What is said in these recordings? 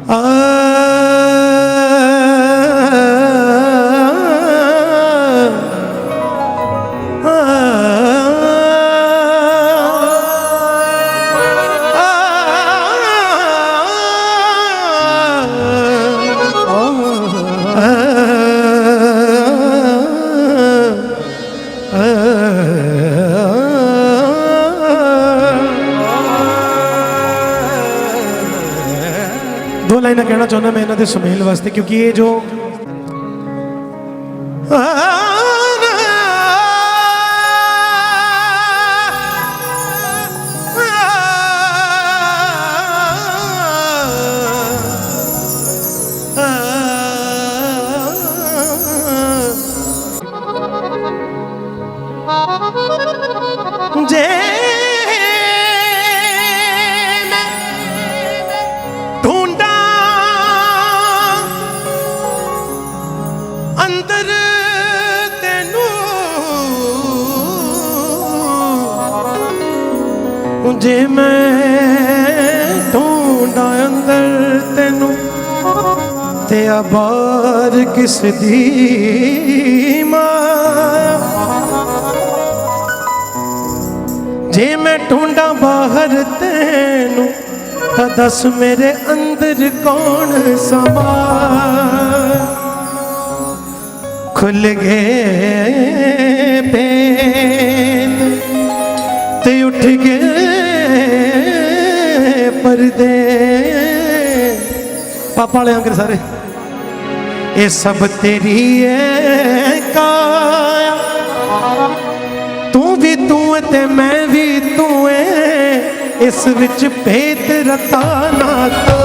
ਦੋ ਕਹਿਣਾ ਚਾਹੁੰਦਾ ਮੈਂ ਇਹਨਾਂ ਦੇ ਸੁਮੇਲ ਵਾਸਤੇ ਕਿਉਂਕਿ ਇਹ ਜੋ ਜੇ ਮੈਂ ਢੂੰਡਾਂ ਅੰਦਰ ਤੈਨੂੰ ਤੇ ਆ ਬਾਹਰ ਕਿਸ ਦੀ ਮਾਇਆ ਜੇ ਮੈਂ ਢੂੰਡਾਂ ਬਾਹਰ ਤੈਨੂੰ ਤਾਂ ਦੱਸ ਮੇਰੇ ਅੰਦਰ ਕੌਣ ਸਮਾ? ਖੁੱਲ ਗਏ ਪੇਨ ਤੇ ਉੱਠ ਗਏ ਪਰਦੇ ਪਾਪਾ ਵਾਲੇ ਅੰਗਰ ਸਾਰੇ। ਇਹ ਸਭ ਤੇਰੀ ਹੈ ਕਾਇਆ ਤੂੰ ਵੀ ਤੂੰ ਤੇ ਮੈਂ ਵੀ ਤੂੰ ਏ ਇਸ ਵਿੱਚ ਭੇਤ ਰਤਾ ਨਾ ਤਾ।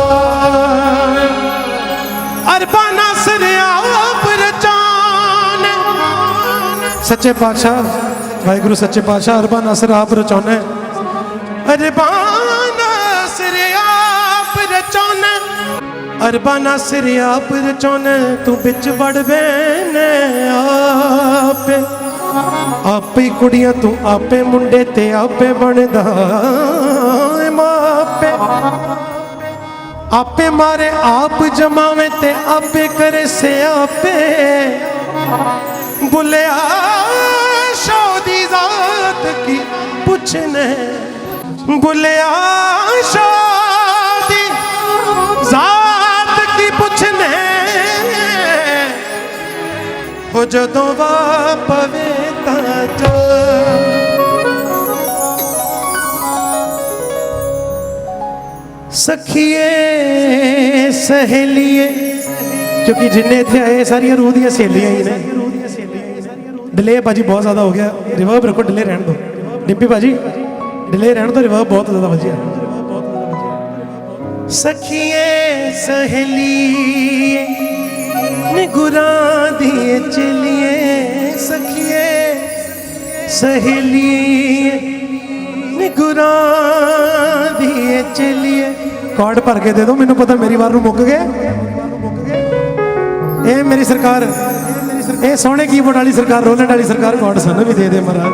ਅਰਬਾਂ ਨਸਰ ਆਪ ਰਚਾਨ ਸੱਚੇ ਪਾਤਸ਼ਾਹ, ਵਾਹਿਗੁਰੂ ਸੱਚੇ ਪਾਤਸ਼ਾਹ ਅਰਬਾਂ ਨਸਰ ਆਪ ਰਚਾਉਣਾ ਅਰਬਾਂ ਰਚਾਉਣਾ ਅਰਬਾਂ ਨਸਰ ਆਪ ਰਚਾਉਣਾ ਤੂੰ ਵਿੱਚ ਵੜ ਬੈਨੇ ਆਪੇ। ਆਪੇ ਕੁੜੀਆਂ ਤੂੰ ਆਪੇ ਮੁੰਡੇ ਤੇ ਆਪੇ ਬਣਦਾ ਏ ਮਾਪੇ। ਆਪੇ ਮਾਰੇ ਆਪ ਜਮਾਵੇ ਤੇ ਆਪੇ ਕਰੇ ਸਿਆਪੇ। ਬੁਲਿਆ ਸ਼ੌਦੀ ਜ਼ਾਤ ਕੀ ਪੁੱਛਨੇ। ਬੁਲਿਆ ਸ਼ੌਦੀ ਹੋ ਜਦੋਂ ਵਾ ਪਵੇ ਤਾਂ ਜਾ। ਸਖੀਏ, ਸਹੇਲੀਏ, ਕਿਉਂਕਿ ਜਿੰਨੇ ਇੱਥੇ ਆਏ, ਸਾਰੀਆਂ ਰੂਹ ਦੀਆਂ ਸਹੇਲੀਆਂ ਹੀ ਨੇ। ਡਿਲੇ ਭਾਜੀ, ਬਹੁਤ ਜ਼ਿਆਦਾ ਹੋ ਗਿਆ। ਰਿਵਰਬ ਰੱਖੋ, ਡਿਲੇ ਰਹਿਣ ਦਿਓ। ਡਿੱਪੀ ਭਾਜੀ, ਡਿਲੇ ਰਹਿਣ ਤੋਂ ਰਿਵਰਬ ਬਹੁਤ ਜ਼ਿਆਦਾ ਵਧੀਆ ਸਖੀਏ, ਸਹੇਲੀਏ ਨਿਗੁਰਾਂ ਦੀ ਚਲੀਏ ਸਖੀਏ, ਸਹੇਲੀਏ ਨਿਗੁਰਾਂ ਦੀ ਚਲੀਏ। ਕਾਰਡ ਭਰ ਕੇ ਦੇ ਦਿਓ ਮੈਨੂੰ ਪਤਾ ਮੇਰੀ ਵਾਰ ਨੂੰ ਮੁੱਕ ਗਏ। ਇਹ ਮੇਰੀ ਸਰਕਾਰ, ਇਹ ਸੋਹਣੇ ਕੀਬੋਰਡ ਵਾਲੀ ਸਰਕਾਰ ਰੋਲੈਂਡ ਵਾਲੀ ਸਰਕਾਰ ਕਾਰਡ ਸਾਨੂੰ ਵੀ ਦੇ ਦੇ ਮਹਾਰਾਜ।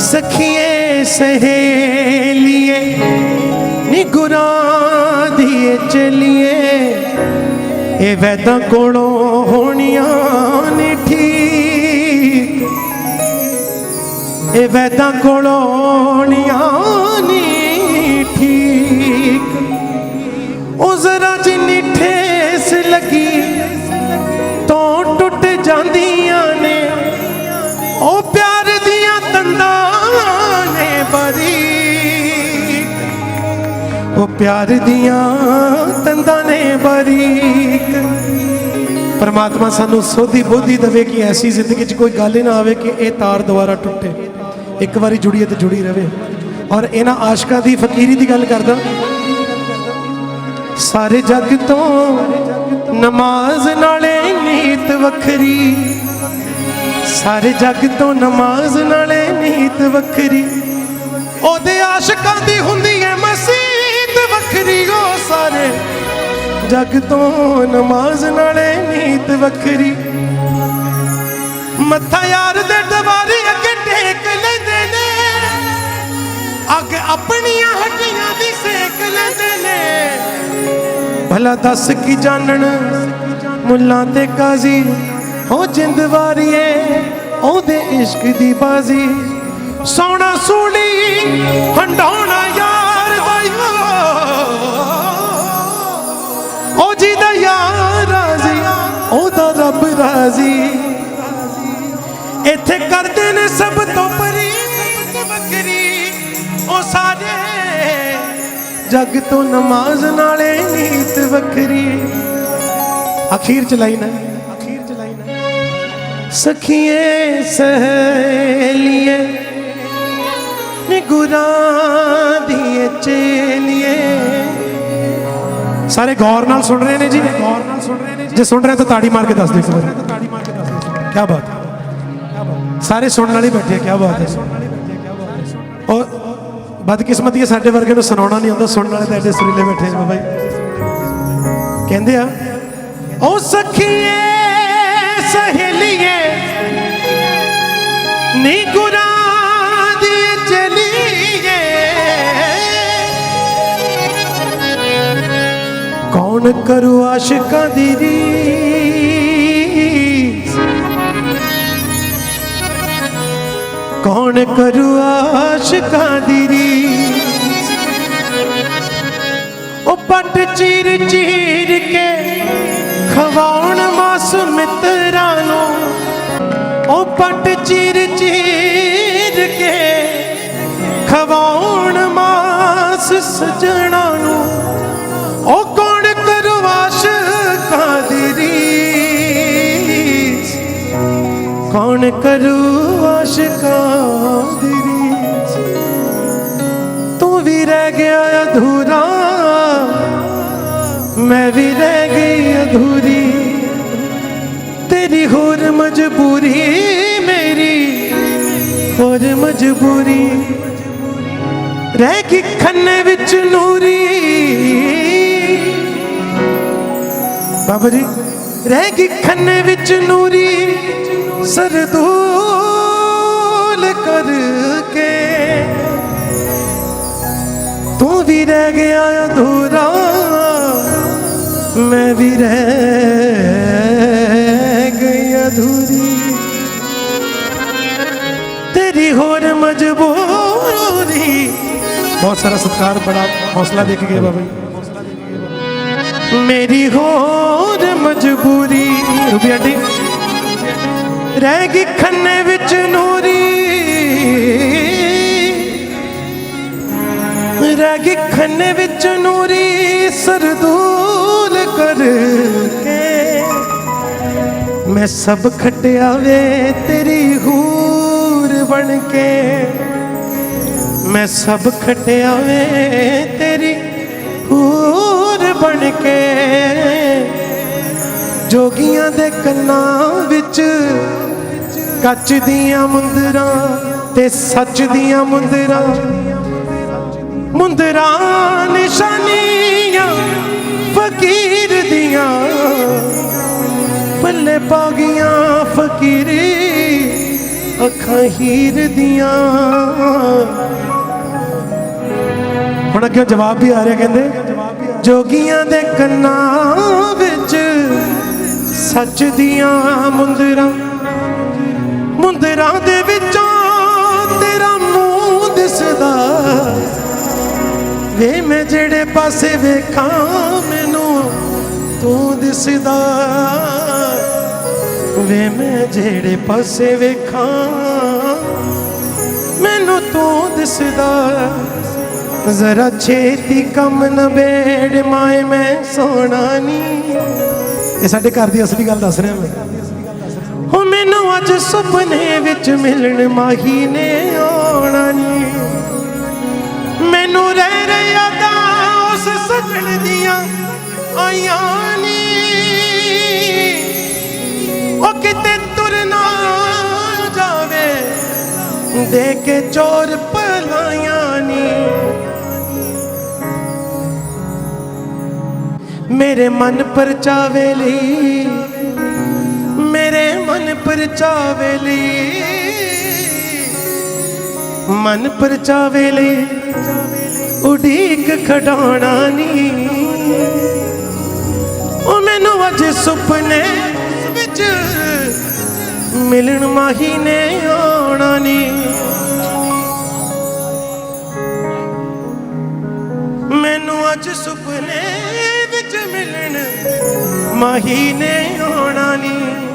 ਸਖੀਏ, ਸਹੇਲੀਏ ਨਿਗੁਰਾਂ ਦੀ ਚਲੀਏ ਇਹ ਵੈਦਾਂ ਕੋਲੋਂ ਹੋਣੀਆਂ ਨੇ ਠੀਕ। ਇਹ ਵੈਦਾਂ ਕੋਲੋਂ ਹੋਣੀਆਂ ਨੇ ਠੀਕ। ਉਹ ਜ਼ਰਾ ਜਿੰਨੀ ਪਿਆਰ ਦੀਆਂ ਤੰਦਾਂ ਨੇ ਬਰੀਕ। ਪਰਮਾਤਮਾ ਸਾਨੂੰ ਸੋਧੀ ਬੋਧੀ ਦੇਵੇ ਕਿ ਐਸੀ ਜ਼ਿੰਦਗੀ 'ਚ ਕੋਈ ਗੱਲ ਹੀ ਨਾ ਆਵੇ ਕਿ ਇਹ ਤਾਰ ਦੁਬਾਰਾ ਟੁੱਟੇ। ਇੱਕ ਵਾਰੀ ਜੁੜੀਏ ਤੇ ਜੁੜੀ ਰਵੇ। ਔਰ ਇਹਨਾਂ ਆਸ਼ਕਾਂ ਦੀ ਫਕੀਰੀ ਦੀ ਗੱਲ ਕਰਦਾ। ਸਾਰੇ ਜੱਗ ਤੋਂ ਨਮਾਜ਼ ਨਾਲੇ ਨੀਤ ਵੱਖਰੀ। ਸਾਰੇ ਜੱਗ ਤੋਂ ਨਮਾਜ਼ ਨਾਲੇ ਨੀਤ ਵੱਖਰੀ। ਉਹਦੇ ਆਸ਼ਕਾਂ ਦੀ ਹੁੰਦੀ ਹੈ ਮਸੀਤ ਵੱਖਰੀ ਉਹ ਸਾਰੇ। ਜੱਗ ਤੋਂ ਨਮਾਜ਼ ਨਾਲੇ ਨੀਤ ਵੱਖਰੀ। ਮੱਥਾ ਯਾਰ ਦੇ ਦਵਾਰੇ ਅੱਗੇ ਟੇਕ ਲੈਂਦੇ ਨੇ। ਅੱਗ ਆਪਣੀਆਂ ਹੱਡੀਆਂ ਦੀ ਸੇਕ ਲੈਂਦੇ ਨੇ। ਭਲਾ ਦੱਸ ਕੀ ਜਾਣਨ? ਮੁੱਲਾਂ ਤੇ ਕਾਜ਼ੀ ਹੋ ਜਿੰਦ ਵਾਰੀਏ, ਉਹਦੇ ਇਸ਼ਕ ਦੀ ਬਾਜ਼ੀ। ਸੋਹਣਾ ਰਾਜ਼ੀ। ਇੱਥੇ ਕਰਦੇ ਨੇ ਸਭ ਤੋਂ ਪ੍ਰੀਤ ਬੱਕਰੀ। ਉਹ ਸਾਰੇ ਜੱਗ ਤੋਂ ਨਮਾਜ਼ ਨਾਲੇ ਨੀਤ ਵੱਖਰੀ। ਅਖੀਰ ਚ ਲਾਈਨ ਅਖੀਰ ਚ ਲਾਈਨ ਹੈ। ਸਖੀਏ, ਸਹੇਲੀਏ, ਨੀ ਗੁਰਾਂ ਦੀ ਚੇਲੀਏ। ਸਾਰੇ ਗੌਰ ਨਾਲ ਸੁਣ ਰਹੇ ਨੇ ਜੀ। ਗੌਰ ਨਾਲ ਸੁਣ ਰਹੇ ਨੇ ਜੀ ਜੇ ਸੁਣ ਰਹੇ ਤਾਂ ਤਾੜੀ ਮਾਰ ਕੇ ਦੱਸ ਦਿਓ ਤਾੜੀ ਮਾਰ ਕੇ ਦੱਸ ਦਿਓ ਕੀ ਬਾਤ ਹੈ। ਸਾਰੇ ਸੁਣਨ ਵਾਲੇ ਬੈਠੇ ਕੀ ਬਾਤ ਹੈ। ਔਰ ਬਦਕਿਸਮਤੀ ਹੈ ਸਾਡੇ ਵਰਗੇ ਨੂੰ ਸੁਣਾਉਣਾ ਨਹੀਂ ਆਉਂਦਾ ਸੁਣਨ ਵਾਲੇ ਤਾਂ ਐਡੇ ਸੁਰੀਲੇ ਬੈਠੇ ਨੇ ਬਾਬਾ ਕਹਿੰਦੇ ਆ ਉਹ ਸਖੀਏ, ਸਹੇਲੀਏ, ਨੀ ਗੁਰਾਂ ਕੌਣ ਕਰੂ ਆਸ਼ਿਕਾਂ ਦੀ ਰੀਸ। ਕੌਣ ਕਰੂ ਆਸ਼ਿਕਾਂ ਦੀ ਰੀਸ? ਉਹ ਪੱਟ ਚੀਰ ਚੀਰ ਕੇ ਖਵਾਉਣ ਮਾਸੂਮ ਮਿੱਤਰਾਂ ਨੂੰ। ਉਹ ਪੱਟ ਚੀਰ ਚੀਰ ਕੇ ਖਵਾਉਣ ਮਾਸ ਸਜਣਾ ਨੂੰ। ਉਹ ਕੌਣ ਕਰੂ ਆਸ਼ਿਕਾਂ ਦੀ ਰੀਸ ਤੂੰ ਵੀ ਰਹਿ ਗਿਆ ਅਧੂਰਾ। ਮੈਂ ਵੀ ਰਹਿ ਗਈ ਅਧੂਰੀ। ਤੇਰੀ ਹੋਰ ਮਜਬੂਰੀ ਮੇਰੀ, ਹੋਰ ਮਜਬੂਰੀ। ਰਹਿ ਗਈ ਖੰਨੇ ਵਿੱਚ ਨੂਰੀ। ਬਾਬਾ ਜੀ, ਰਹਿ ਗਈ ਖੰਨੇ ਵਿੱਚ ਨੂਰੀ। ਸਰਦੂਲ ਕਰਕੇ ਤੂੰ ਵੀ ਰਹਿ ਗਿਆ ਅਧੂਰਾ, ਮੈਂ ਵੀ ਰਹਿ ਗਈ ਅਧੂਰੀ। ਤੇਰੀ ਹੋਰ ਮਜਬੂਰੀ। ਬਹੁਤ ਸਾਰਾ ਸਤਿਕਾਰ, ਬੜਾ ਹੌਸਲਾ ਦੇ ਕੇ ਗਏ ਬਾਬਾ ਜੀ। ਮੇਰੀ ਹੋਰ ਮਜਬੂਰੀ। ਰੂਬੀ ਆਂਟੀ ਰਹਿ ਗਈ ਖੰਨੇ ਵਿੱਚ ਨੂਰੀ। ਰਹਿ ਗਈ ਖੰਨੇ ਵਿੱਚ ਨੂਰੀ, ਸਰਦੂਲ ਕਰਕੇ। ਮੈਂ ਸਭ ਖਟਿਆ ਵੇ, ਤੇਰੀ ਹੂਰ ਬਣ ਕੇ। ਮੈਂ ਸਭ ਖਟਿਆ ਵੇ, ਤੇਰੀ ਹੂਰ ਬਣ ਕੇ। ਜੋਗੀਆਂ ਦੇ ਕੰਨਾਂ ਵਿੱਚ ਕੱਚ ਦੀਆਂ ਮੁੰਦਰਾਂ ਤੇ ਸੱਚ ਦੀਆਂ ਮੁੰਦਰਾਂ। ਮੁੰਦਰਾਂ ਨਿਸ਼ਾਨੀਆਂ ਫਕੀਰ ਦੀਆਂ। ਪੱਲੇ ਪਾ ਗਈਆਂ ਫਕੀਰੀ ਅੱਖਾਂ ਹੀਰ ਦੀਆਂ। ਹੁਣ ਅੱਗੇ ਜਵਾਬ ਵੀ ਆ ਰਿਹਾ ਕਹਿੰਦੇ, ਜੋਗੀਆਂ ਦੇ ਕੰਨਾਂ ਵਿੱਚ ਸੱਚ ਦੀਆਂ ਮੁੰਦਰਾਂ। ਮੁੰਦਰਾਂ ਦੇ ਵਿੱਚੋਂ ਤੇਰਾ ਮੂੰਹ ਦਿਸਦਾ। ਵੇ ਮੈਂ ਜਿਹੜੇ ਪਾਸੇ ਵੇਖਾਂ, ਮੈਨੂੰ ਤੂੰ ਦਿਸਦਾ। ਵੇ ਮੈਂ ਜਿਹੜੇ ਪਾਸੇ ਵੇਖਾਂ, ਮੈਨੂੰ ਤੂੰ ਦਿਸਦਾ। ਜ਼ਰਾ ਛੇਤੀ ਕੰਮ ਨਬੇੜ ਮਾਏ ਮੈਂ ਸੋਣਾ ਨਹੀਂ ਇਹ ਸਾਡੇ ਘਰ ਦੀ ਅਸਲੀ ਗੱਲ ਦੱਸ ਰਿਹਾ ਮੈਂ। ਅੱਜ ਸੁਪਨੇ ਵਿੱਚ ਮਿਲਣ ਮਾਹੀ ਨੇ ਆਉਣਾ ਨਹੀਂ ਮੈਨੂੰ ਰਹਿ ਰਹਿ ਯਾਦਾਂ ਉਸ ਸਜਣ ਦੀਆਂ ਆਈਆਂ ਨੀ। ਉਹ ਕਿਤੇ ਤੁਰਨਾ ਜਾਵੇ ਦੇ ਕੇ ਚੋਰ ਪਲਾਈਆਂ ਨੀ। ਮੇਰੇ ਮਨ ਪਰਚਾਵੇ ਲਈ ਪਰਚਾਵੇ ਲਈ ਮਨ ਪਰਚਾਵੇ ਲਈ ਉਡੀਕ ਖਡਾਣਾ ਨੀ। ਉਹ ਮੈਨੂੰ ਅੱਜ ਸੁਪਨੇ ਵਿੱਚ ਮਿਲਣ ਮਾਹੀ ਨੇ ਆਉਣਾ ਨੀ। ਮੈਨੂੰ ਅੱਜ ਸੁਪਨੇ ਵਿੱਚ ਮਿਲਣ ਮਾਹੀ ਨੇ ਆਉਣਾ ਨੀ।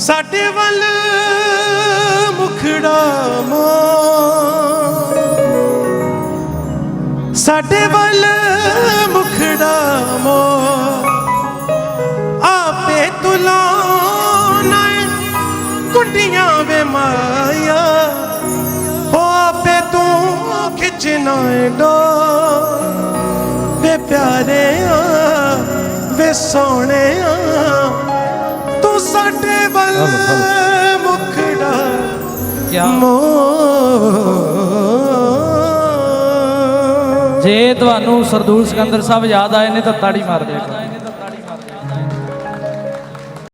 ਸਾਡੇ ਵੱਲ ਮੁਖੜਾ ਮੋ ਸਾਡੇ ਵੱਲ ਮੁਖੜਾ ਮੋ ਆਪੇ ਤੁਲਾਉਣਾ ਕੁੰਡੀਆਂ ਵੇ ਮਾਇਆ। ਹੋ ਆਪੇ ਤੂੰ ਖਿੱਚਣਾ ਏ ਡੋ ਵੇ ਪਿਆਰਿਆ, ਵੇ ਸੋਹਣਿਆ ਤੂੰ ਮੁਖੜਾ। ਕਿਆ? ਮੋ ਜੇ ਤੁਹਾਨੂੰ ਸਰਦੂਲ ਸਿਕੰਦਰ ਸਾਹਿਬ ਯਾਦ ਆਏ ਨੇ ਤਾਂ ਤਾੜੀ ਮਾਰ ਦਿਆ ਕਰੋ